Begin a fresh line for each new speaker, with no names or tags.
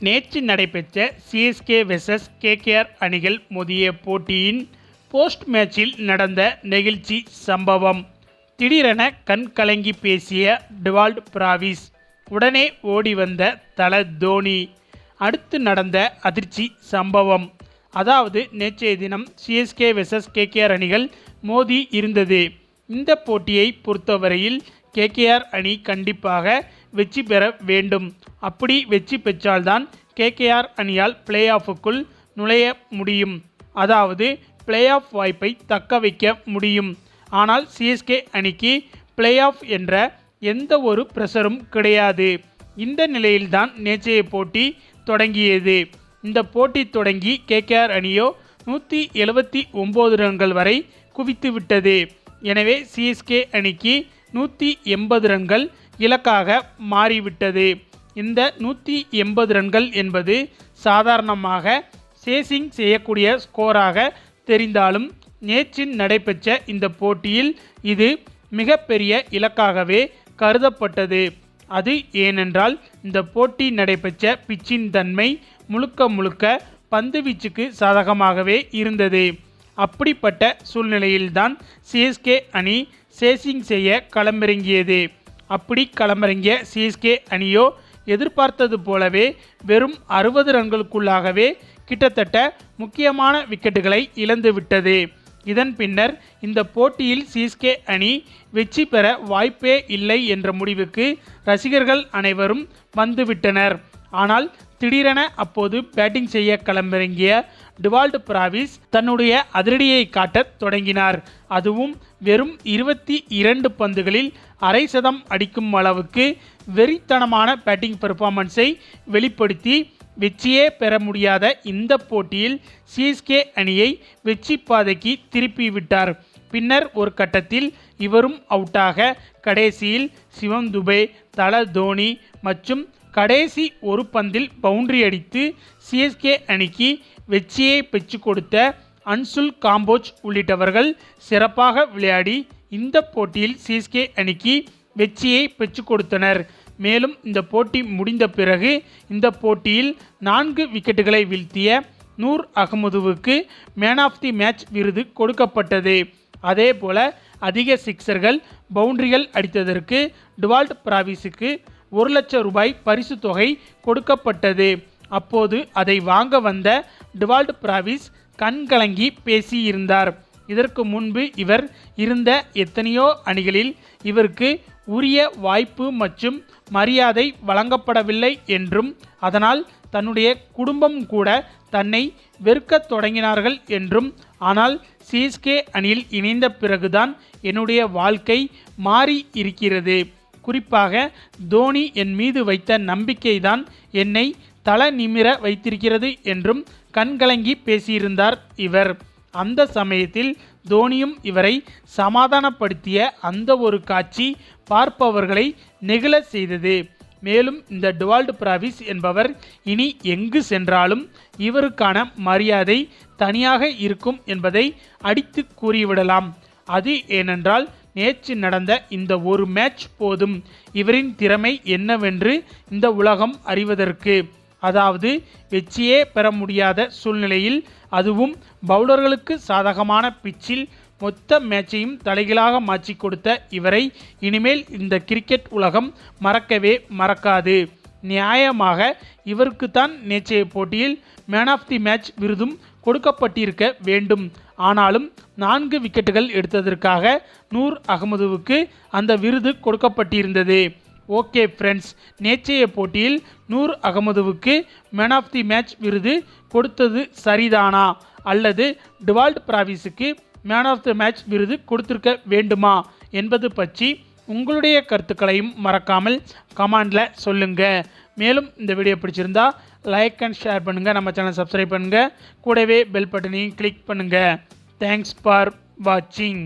நேற்று நடைபெற்ற CSK versus KKR அணிகள் மோதிய போட்டியின் போஸ்ட் மேட்சில் நடந்த நெகிழ்ச்சி சம்பவம். திடீரென கண் கலங்கி பேசிய டிவால்ட் பிராவிஸ் உடனே ஓடி வந்த தல தோனி. அடுத்து நடந்த அதிர்ச்சி சம்பவம். அதாவது நேற்றைய தினம் சிஎஸ்கே வெசஸ் கேகேஆர் அணிகள் மோதி இருந்தது. இந்த போட்டியை பொறுத்தவரையில் கேகேஆர் அணி கண்டிப்பாக வெற்றி பெற வேண்டும். அப்படி வெற்றி பெற்றால்தான் கேகேஆர் அணியால் பிளே ஆஃபுக்குள் நுழைய முடியும். அதாவது பிளே ஆஃப் வாய்ப்பை தக்க வைக்க முடியும். ஆனால் சிஎஸ்கே அணிக்கு பிளே ஆஃப் என்ற எந்த ஒரு ப்ரெஷரும் கிடையாது. இந்த நிலையில்தான் நேற்றைய போட்டி தொடங்கியது. இந்த போட்டி தொடங்கி கேகேஆர் அணியோ நூற்றி எழுபத்தி ஒம்பது ரன்கள் வரை குவித்து விட்டது. எனவே சிஎஸ்கே அணிக்கு நூற்றி எண்பது ரன்கள் இலக்காக மாறிவிட்டது. இந்த நூற்றி எண்பது ரன்கள் என்பது சாதாரணமாக சேசிங் செய்யக்கூடிய ஸ்கோராக தெரிந்தாலும் நேற்றின் நடைபெற்ற இந்த போட்டியில் இது மிகப்பெரிய இலக்காகவே கருதப்பட்டது. அது ஏனென்றால் இந்த போட்டி நடைபெற்ற பிச்சின் தன்மை முழுக்க முழுக்க பந்து வீச்சுக்கு சாதகமாகவே இருந்தது. அப்படிப்பட்ட சூழ்நிலையில்தான் சிஎஸ்கே அணி சேசிங் செய்ய களமிறங்கியது. அப்படி களமிறங்கிய சிஎஸ்கே அணியோ எதிர்பார்த்தது போலவே வெறும் அறுபது ரன்களுக்குள்ளாகவே கிட்டத்தட்ட முக்கியமான விக்கெட்டுகளை இழந்துவிட்டது. இதன் பின்னர் இந்த போட்டியில் சிஎஸ்கே அணி வெற்றி பெற வாய்ப்பே இல்லை என்ற முடிவுக்கு ரசிகர்கள் அனைவரும் வந்துவிட்டனர். ஆனால் திடீரென அப்போது பேட்டிங் செய்ய களமிறங்கிய டிவால்டு பிராவிஸ் தன்னுடைய அதிரடியை காட்டத் தொடங்கினார். அதுவும் வெறும் இருபத்தி இரண்டு பந்துகளில் அரை சதம் அடிக்கும் அளவுக்கு வெறித்தனமான பேட்டிங் பெர்ஃபார்மன்ஸை வெளிப்படுத்தி வெற்றியே பெற முடியாத இந்த போட்டியில் சிஎஸ்கே அணியை வெற்றி பாதைக்கு திருப்பிவிட்டார். பின்னர் ஒரு கட்டத்தில் இவரும் அவுட்டாக கடைசியில் சிவம் துபே தல தோனி மற்றும் கடைசி ஒரு பந்தில் பவுண்டரி அடித்து சிஎஸ்கே அணிக்கு வெற்றியை பெற்று கொடுத்த அன்சுல் காம்போஜ் உள்ளிட்டவர்கள் சிறப்பாக விளையாடி இந்த போட்டியில் சிஎஸ்கே அணிக்கு வெற்றியை பெற்று கொடுத்தனர். மேலும் இந்த போட்டி முடிந்த பிறகு இந்த போட்டியில் நான்கு விக்கெட்டுகளை வீழ்த்திய நூர் அகமதுவுக்கு மேன் ஆஃப் தி மேட்ச் விருது கொடுக்கப்பட்டது. அதே போல அதிக சிக்சர்கள் பவுண்டரிகள் அடித்ததற்கு டுவால்ட் பிராவிஸுக்கு ஒரு லட்சம் ரூபாய் பரிசு தொகை கொடுக்கப்பட்டது. அப்போது அதை வாங்க வந்த டுவால்ட் பிராவிஸ் கண்கலங்கி பேசியிருந்தார். இதற்கு முன்பு இவர் இருந்த எத்தனையோ அணிகளில் இவருக்கு உரிய வாய்ப்பு மற்றும் மரியாதை வழங்கப்படவில்லை என்றும் அதனால் தன்னுடைய குடும்பம் கூட தன்னை வெறுக்கத் தொடங்கினார்கள் என்றும் ஆனால் சிஎஸ்கே அணியில் இணைந்த பிறகுதான் என்னுடைய வாழ்க்கை மாறி இருக்கிறது. குறிப்பாக தோனி என் மீது வைத்த நம்பிக்கைதான் என்னை தல நிமிர வைத்திருக்கிறது என்றும் கண்கலங்கி பேசியிருந்தார் இவர். அந்த சமயத்தில் தோனியும் இவரை சமாதானப்படுத்திய அந்த ஒரு காட்சி பார்ப்பவர்களை நெகிழ செய்தது. மேலும் இந்த டுவால்டு பிராவிஸ் என்பவர் இனி எங்கு சென்றாலும் இவருக்கான மரியாதை தனியாக இருக்கும் என்பதை அடித்து கூறிவிடலாம். அது ஏனென்றால் நேற்று நடந்த இந்த ஒரு மேட்ச் போதும். இவரின் திறமை என்னவென்று இந்த உலகம் அறிவதற்கு. அதாவது வெற்றியே பெற முடியாத சூழ்நிலையில் அதுவும் பவுலர்களுக்கு சாதகமான பிச்சில் மொத்த மேட்சையும் தலைகளாக மாற்றி கொடுத்த இவரை இனிமேல் இந்த கிரிக்கெட் உலகம் மறக்கவே மறக்காது. நியாயமாக இவருக்கு தான் நேற்றைய போட்டியில் மேன் ஆஃப் தி மேட்ச் விருதும் கொடுக்கப்பட்டிருக்க வேண்டும். ஆனாலும் நான்கு விக்கெட்டுகள் எடுத்ததற்காக நூர் அகமதுவுக்கு அந்த விருது கொடுக்கப்பட்டிருந்தது. ஓகே ஃப்ரெண்ட்ஸ் நேற்றைய போட்டியில் நூர் அகமதுவுக்கு மேன் ஆஃப் தி மேட்ச் விருது கொடுத்தது சரிதானா? அல்லது டிவால்ட் பிராவிஸுக்கு மேன் ஆஃப் தி மேட்ச் விருது கொடுத்திருக்க வேண்டுமா? என்பது பற்றி உங்களுடைய கருத்துக்களையும் மறக்காமல் கமெண்டில் சொல்லுங்கள் மேலும் இந்த வீடியோ பிடிச்சிருந்தா லைக் அண்ட் ஷேர் பண்ணுங்கள் நம்ம சேனல் சப்ஸ்கிரைப் பண்ணுங்கள் கூடவே பெல் பட்டனையும் கிளிக் பண்ணுங்கள் தேங்க்ஸ் ஃபார் வாட்சிங்